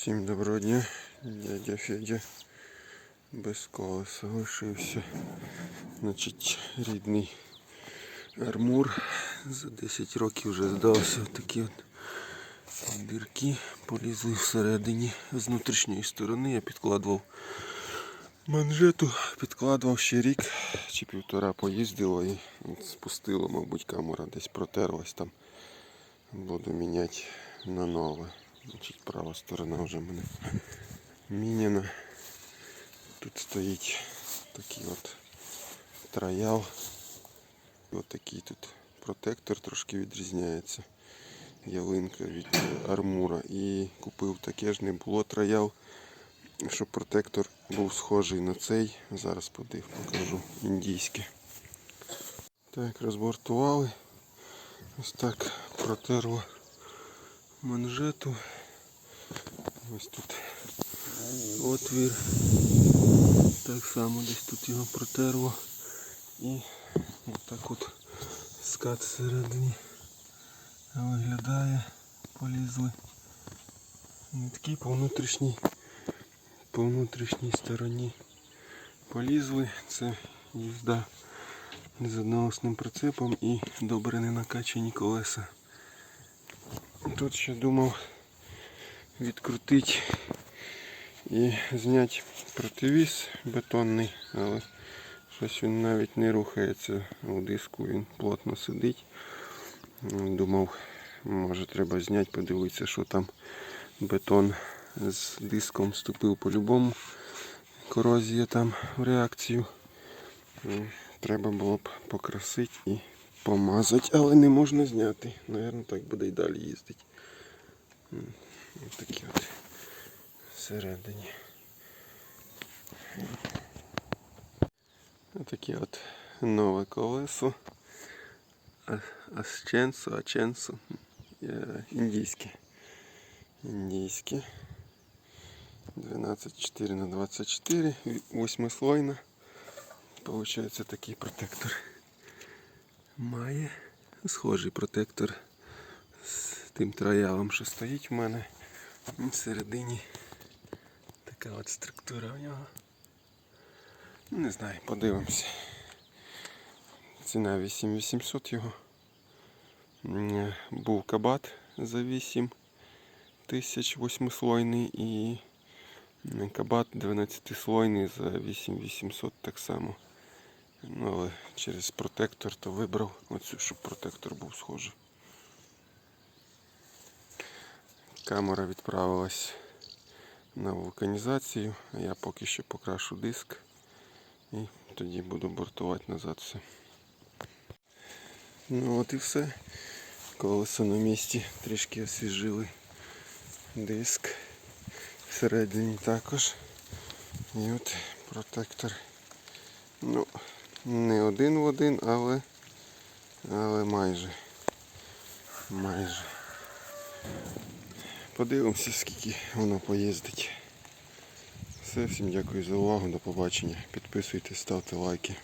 Всім доброго дня, дядя Федя без колеса лишився. Значить, рідний армур за 10 років вже здався такі от дірки, полізли всередині з внутрішньої сторони. Я підкладував манжету, підкладував ще рік чи півтора поїздило і спустило, мабуть, камера десь протерлась там. Буду міняти на нове. Значить, права сторона вже в мене міняна. Тут стоїть такий от троял. Ось такий тут протектор трошки відрізняється. Ялинка від е, армура. І купив таке ж не було троял, щоб протектор був схожий на цей. Зараз подив, покажу індійське. Так, розбортували. Ось так протерло манжету. Ось тут отвір. Так само десь тут його протерло. І отак от скат всередині виглядає. Полізли. Нитки по внутрішній, по внутрішній стороні полізли. Це їзда з одноосним прицепом і добре не накачані колеса. Тут ще думав відкрутити і зняти противіз бетонний, але щось він навіть не рухається у диску, він плотно сидить. Думав, може треба зняти, подивитися, що там бетон з диском вступив по-любому. Корозія там в реакцію. Треба було б покрасити і помазати, але не можна зняти. Наверно, так буде і далі їздити. Ось такі от всередині. Отаке от нове колесо. А- Асченсо, Аченсо. Е, Індійське. Індійське. 12,4 на 24, восьмислойна. Получається такий протектор. Має схожий протектор з тим троялом, що стоїть в мене. Всередині така от структура у нього. Не знаю, подивимося. Ціна 8800 його. Був кабат за 8 тисяч восьмислойний і кабат 12-слойний за 8800 так само. Ну, але через протектор то вибрав оцю, щоб протектор був схожий. Камера відправилась на вулканізацію, я поки що покрашу диск і тоді буду бортувати назад все. Ну от і все. Колесо на місці трішки освіжили диск. Всередині також. І от протектор. Ну, не один в один, але, але майже. Майже. Подивимося, скільки воно поїздить. Все, всім дякую за увагу, до побачення. Підписуйтесь, ставте лайки.